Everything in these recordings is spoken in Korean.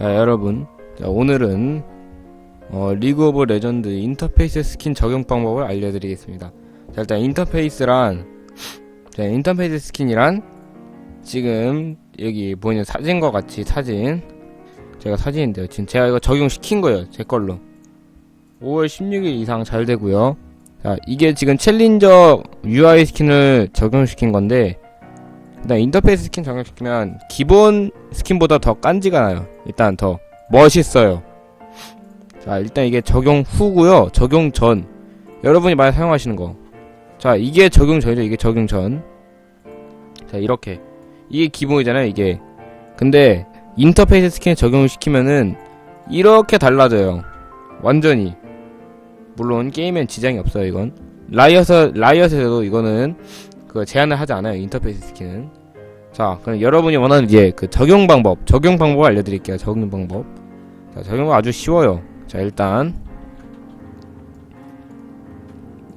자 여러분. 자, 오늘은 어, 리그 오브 레전드 인터페이스 스킨 적용 방법을 알려드리겠습니다. 자 일단 인터페이스란 자 인터페이스 스킨이란 지금 여기 보이는 사진과 같이 사진. 제가 사진인데요. 지금 제가 이거 적용시킨 거예요. 제 걸로. 5월 16일 이상 잘 되고요. 자 이게 지금 챌린저 UI 스킨을 적용시킨 건데 일단 인터페이스 스킨 적용시키면 기본 스킨보다 더 깐지가 나요. 일단 더 멋있어요. 자, 일단 이게 적용 후고요. 적용 전. 여러분이 많이 사용하시는 거. 자, 이게 적용 전이죠. 이게 적용 전. 자, 이렇게. 이게 기본이잖아요, 이게. 근데 인터페이스 스킨 적용을 시키면은 이렇게 달라져요. 완전히. 물론 게임엔 지장이 없어요, 이건. 라이엇 라이엇에서도 이거는 그 제한을 하지 않아요 인터페이스 스킨은. 자 그럼 여러분이 원하는 이제 그 적용 방법 적용 방법을 알려드릴게요 적용 방법. 자 적용 방 아주 쉬워요. 자 일단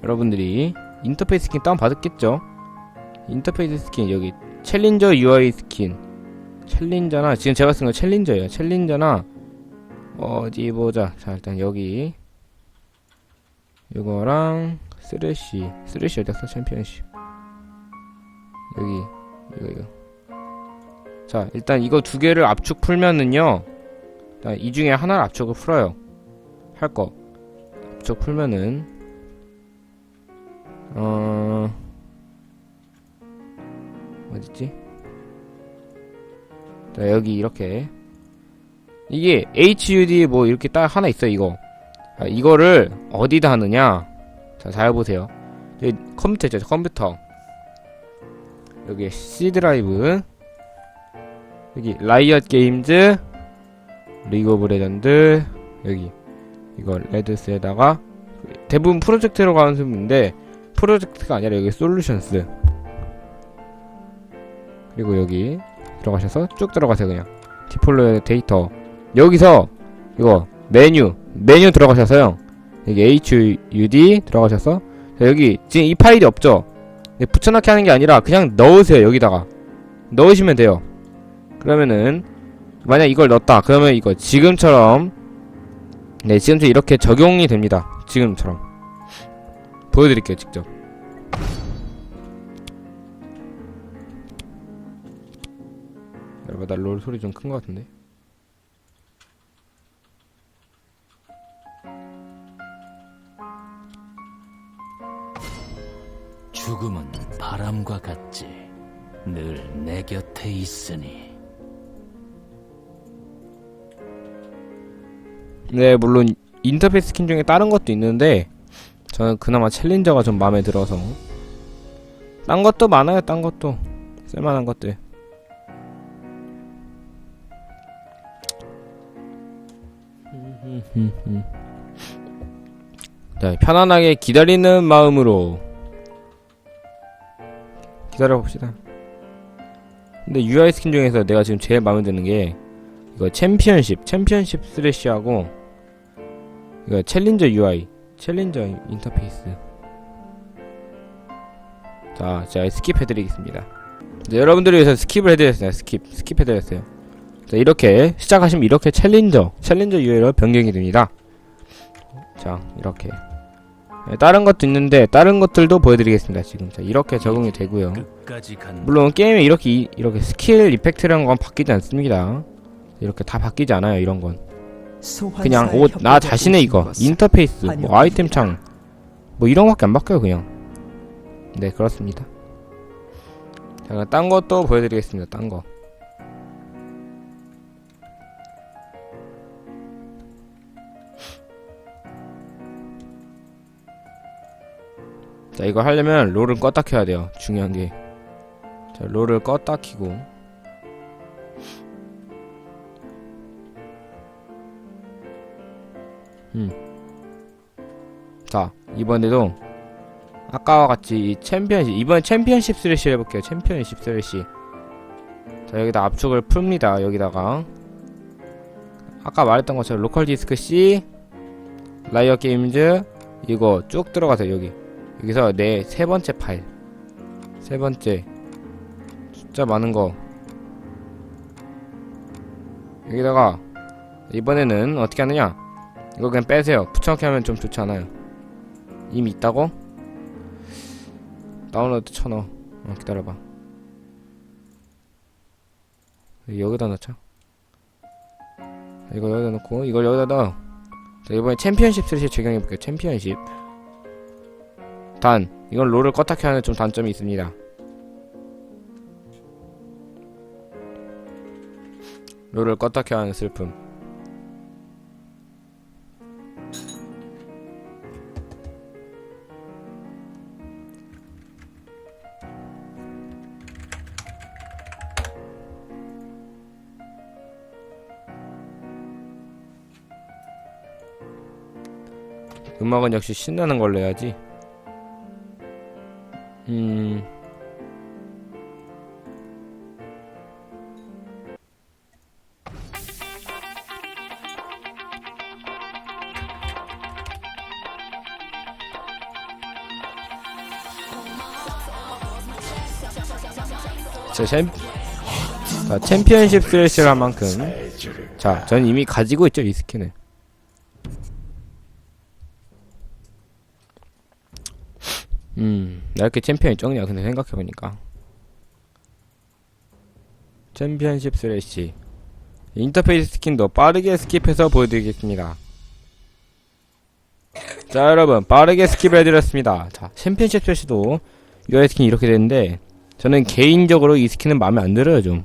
여러분들이 인터페이스 스킨 다운 받았겠죠? 인터페이스 스킨 여기 챌린저 UI 스킨. 챌린저나 지금 제가 쓴거 챌린저예요. 챌린저나 어디 보자. 자 일단 여기. 이거랑 쓰레쉬. 쓰레쉬 어디 갔어 챔피언십 여기 이거 이거. 자 일단 이거 두 개를 압축 풀면은요 이 중에 하나를 압축을 풀어요. 할 거. 압축 풀면은 어 어딨지? 자 여기 이렇게. 이게 HUD 뭐 이렇게 딱 하나 있어 이거. 자, 이거를 어디다 하느냐? 자 잘 보세요. 컴퓨터 있죠 컴퓨터 여기 C 드라이브 여기 라이엇 게임즈 리그 오브 레전드 여기 이거 레드스에다가 대부분 프로젝트로 가는 수인데 프로젝트가 아니라 여기 솔루션스 그리고 여기 들어가셔서 쭉 들어가세요 그냥. 디폴로의 데이터 여기서 이거 메뉴 메뉴 들어가셔서요. 여기 HUD 들어가셔서 자, 여기 지금 이 파일이 없죠? 네, 붙여넣기 하는 게 아니라 그냥 넣으세요 여기다가. 넣으시면 돼요. 그러면은 만약 이걸 넣었다 그러면 이거 지금처럼 네 지금처럼 이렇게 적용이 됩니다. 지금처럼. 보여드릴게요 직접. 여러분 나롤 소리 좀 큰 것 같은데 죽음은 바람과 같지. 늘 내 곁에 있으니. 네 물론 인터페이스 스킨 중에 다른 것도 있는데 저는 그나마 챌린저가 좀 마음에 들어서 딴 것도 많아요 딴 것도 쓸만한 것들 자 편안하게 기다리는 마음으로 기다려봅시다. 근데 UI 스킨 중에서 내가 지금 제일 마음에 드는 게 이거 챔피언십 챔피언십 스레시하고 이거 챌린저 UI 챌린저 인터페이스. 자 제가 스킵해드리겠습니다. 네, 여러분들을 위해서 스킵을 해드렸어요 스킵. 스킵해드렸어요. 자 이렇게 시작하시면 이렇게 챌린저 챌린저 UI로 변경이 됩니다. 자 이렇게. 네, 다른 것도 있는데 다른 것들도 보여드리겠습니다 지금 자 이렇게 적용이 되고요. 물론 게임에 이렇게 이- 이렇게 스킬 이펙트라는 건 바뀌지 않습니다. 이렇게 다 바뀌지 않아요. 이런 건 그냥 옷 나 자신의 이거 인터페이스 뭐 아이템 창 뭐 이런 거밖에 안 바뀌어요 그냥. 네 그렇습니다. 자 딴 것도 보여드리겠습니다. 딴 거. 자 이거 하려면 롤은 껐다 켜야 돼요. 중요한 게. 자, 롤을 껐다 키고 음. 자, 이번에도 아까와 같이 이 챔피언십 이번 챔피언십 스레시 해볼게요. 챔피언십 스레시. 자, 여기다 압축을 풉니다. 여기다가 아까 말했던 것처럼 로컬 디스크 C 라이어 게임즈 이거 쭉 들어가세요. 여기 여기서 내 세 번째 파일. 세 번째 숫자 많은 거. 여기다가 이번에는 어떻게 하느냐? 이거 그냥 빼세요. 붙여넣기 하면 좀 좋지 않아요. 이미 있다고? 다운로드 쳐넣어. 어, 기다려봐. 여기다 넣자. 이거 여기다 넣고 이걸 여기다 넣어. 자 이번에 챔피언십 스레시 적용해볼게요. 챔피언십 단 이건 롤을 껐다켜 하는 좀 단점이 있습니다 롤을 껐다켜 하는 슬픔 음악은 역시 신나는 걸로 해야지. 음. 자, 챔, 자, 챔피언십 스레시를 한 만큼. 자, 전 이미 가지고 있죠, 이 스킨을. 음, 나 이렇게 챔피언이 적냐, 근데 생각해보니까. 챔피언십 스레시. 인터페이스 스킨도 빠르게 스킵해서 보여드리겠습니다. 자, 여러분, 빠르게 스킵을 해드렸습니다. 자, 챔피언십 스레시도 UI 스킨이 이렇게 되는데, 저는 개인적으로 이 스킨은 마음에 안 들어요, 좀.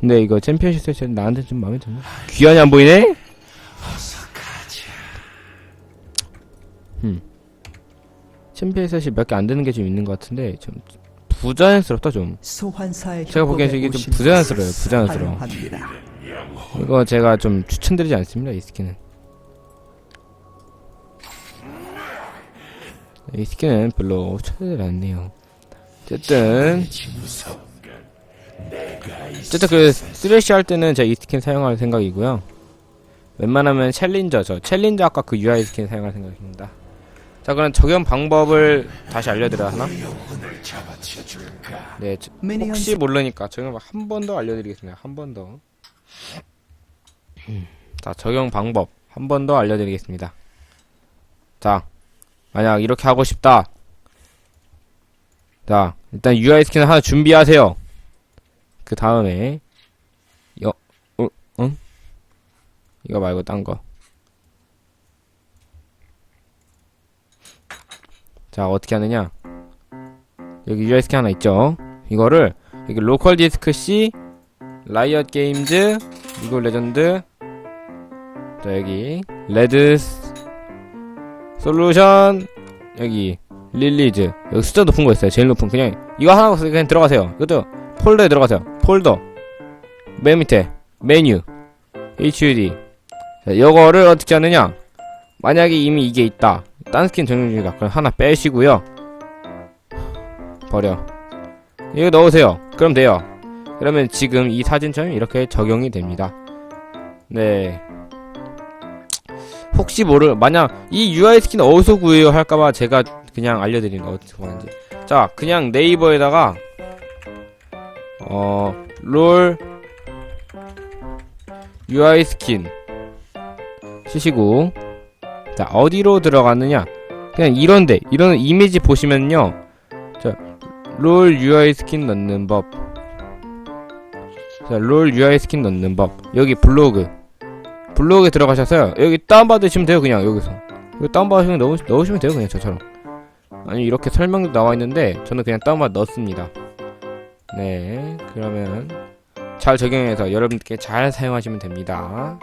근데 이거 챔피언십 스레시 나한테 좀 마음에 드네? 귀환이 안 보이네? 챔피언십이 몇 개 안 되는 게 좀 있는 것 같은데 좀 부자연스럽다 좀. 제가 보기엔 이게 좀 부자연스러워요, 부자연스러워. 이거 제가 좀 추천드리지 않습니다 이 스킨은. 이 스킨은 별로 추천드리지 않네요. 어쨌든 어쨌든 그 쓰레쉬 할 때는 제가 이 스킨 사용할 생각이고요. 웬만하면 챌린저 저 챌린저 아까 그 UI 스킨 사용할 생각입니다 자 그럼 적용 방법을 다시 알려드려야 하나? 네 저- 혹시 모르니까 적용 한 번 더 알려드리겠습니다 한 번 더. 음, 자 적용 방법 한 번 더 알려드리겠습니다. 자 만약 이렇게 하고 싶다. 자 일단 UI 스킨 하나 준비하세요. 그 다음에 여, 어, 응? 이거 말고 딴 거. 자 어떻게 하느냐? 여기 스킨 하나 있죠? 이거를 여기 로컬 디스크 C 라이엇 게임즈 리그 레전드 자 여기 레드 스- 솔루션 여기 릴리즈. 여기 숫자 높은 거 있어요 제일 높은. 그냥 이거 하나 그냥 들어가세요. 이것도 폴더에 들어가세요. 폴더. 맨 밑에 메뉴. HUD 자 이거를 어떻게 하느냐? 만약에 이미 이게 있다 딴 스킨 중이다 그럼 하나 빼시고요 버려 이거 넣으세요 그럼 돼요 그러면 지금 이 사진처럼 이렇게 적용이 됩니다. 네. 혹시 모를 만약 이 UI 스킨 어디서 구해요 할까봐 제가 그냥 알려드리는 거 어떻게 구하는지. 자, 그냥 네이버에다가 어롤 UI 스킨 치시고 자 어디로 들어갔느냐? 그냥 이런데 이런 이미지 보시면요. 자롤 UI 스킨 넣는 법. 자, 롤 UI 스킨 넣는 법. 여기 블로그. 블로그에 들어가셔서요. 여기 다운받으시면 돼요, 그냥 여기서. 이거 다운받으시면 넣으, 넣으시면 돼요, 그냥 저처럼. 아니, 이렇게 설명도 나와 있는데, 저는 그냥 다운받아 넣습니다. 네, 그러면 잘 적용해서 여러분께 잘 사용하시면 됩니다.